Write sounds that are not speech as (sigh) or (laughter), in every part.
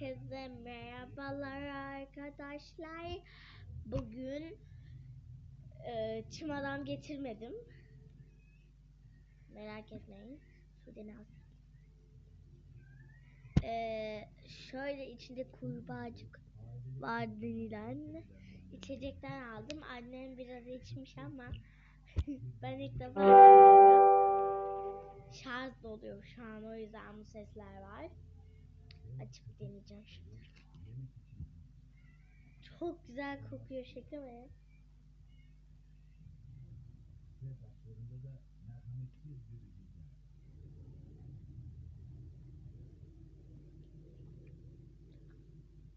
Herkese merhabalar arkadaşlar. Bugün e, çim adam getirmedim. Merak etmeyin. Sudenaz. E, şöyle içinde kurbağacık var denilen içecekten aldım. Annem biraz içmiş ama (laughs) ben ilk defa. (laughs) Şarj doluyor şu an o yüzden bu sesler var. Açıp deneyeceğim şimdi. Çok güzel kokuyor şaka mı?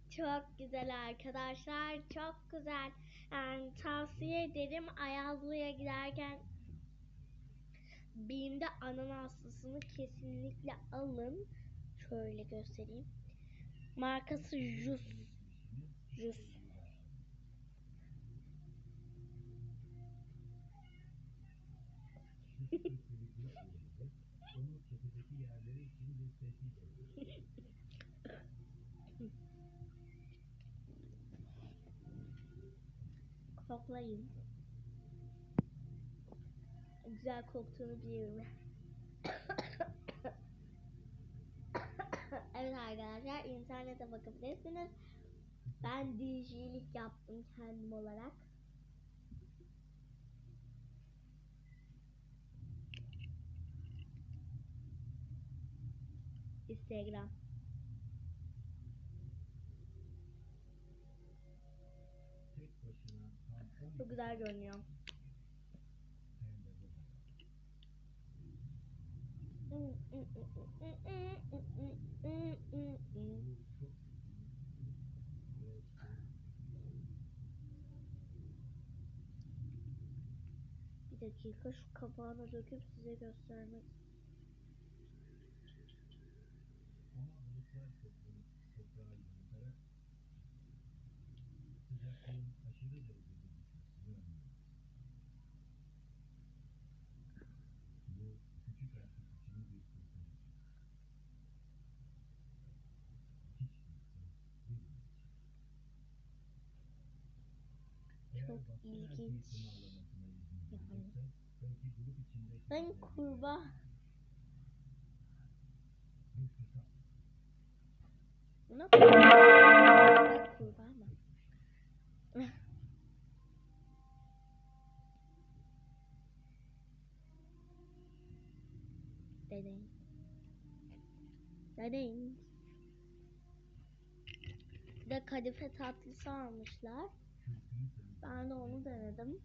Çok güzel arkadaşlar. Çok güzel. Yani tavsiye ederim Ayazlı'ya giderken BİM'de ananaslısını kesinlikle alın. Şöyle göstereyim. Markası Jus. Jus. Koklayın. Güzel koktuğunu biliyorum. Evet arkadaşlar internete bakabilirsiniz. Ben DJ'lik yaptım kendim olarak. Instagram. Çok güzel görünüyor. Bir dakika şu kapağını döküp size göstermek. Çok ilginç. Yani. Ben kurbağa. Buna kurbağa. kurbağa mı? (laughs) Deneyin. Deneyin. Bir de kadife tatlısı almışlar. Ben de onu denedim.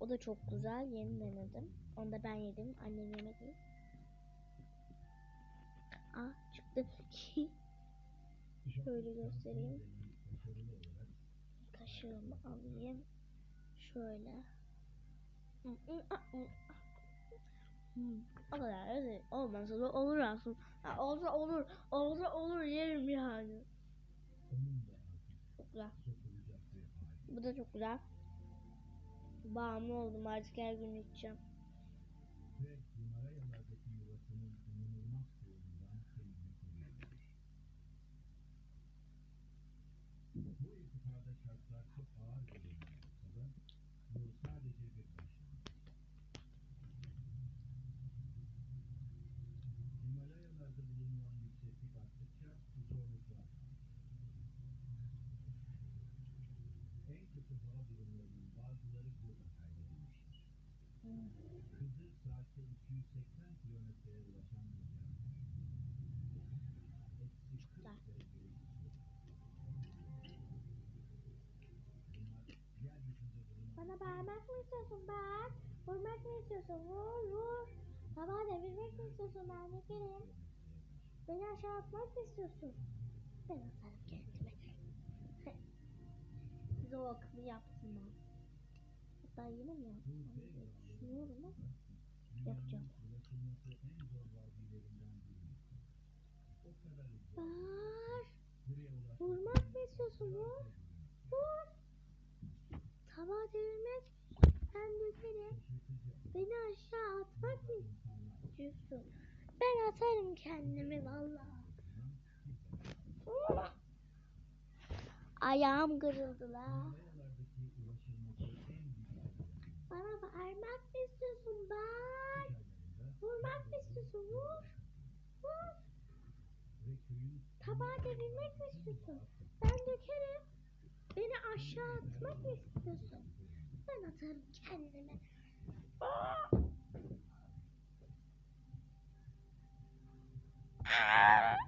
O da çok güzel. Yeni denedim. Onu da ben yedim. Annem yemedi. Aa çıktı. (laughs) Şöyle göstereyim. Kaşığımı alayım. Şöyle. Hmm, o kadar öyle olmasa da olur aslında. Ha, olsa olur, olsa olur yerim yani. Çok güzel. Bu da çok güzel. Bağımlı oldum artık her gün içeceğim. Güzel. Bana bağırmak mı istiyorsun bak? Vurmak mı istiyorsun? Vur vur. Baba devirmek mi istiyorsun? Ben de geleyim. Beni aşağı atmak mı istiyorsun? Ben atarım kendime. O akımı yaptım ben. Hatta yine mi yaptım? Düşünüyorum ama yapacağım. Bağır. Vurmak mı istiyorsun? Vur. Vur. Tabağı devirmek. Ben dökerim. Beni aşağı atmak mı istiyorsun? Ben atarım kendimi vallahi. Ayağım kırıldı la. Bana bağırmak mı istiyorsun bay? Vurmak mı istiyorsun? Vur. Vur. Tabağı devirmek mi istiyorsun? Ben dökerim. Beni aşağı atmak mı istiyorsun? Ben atarım kendimi. Aa! (laughs)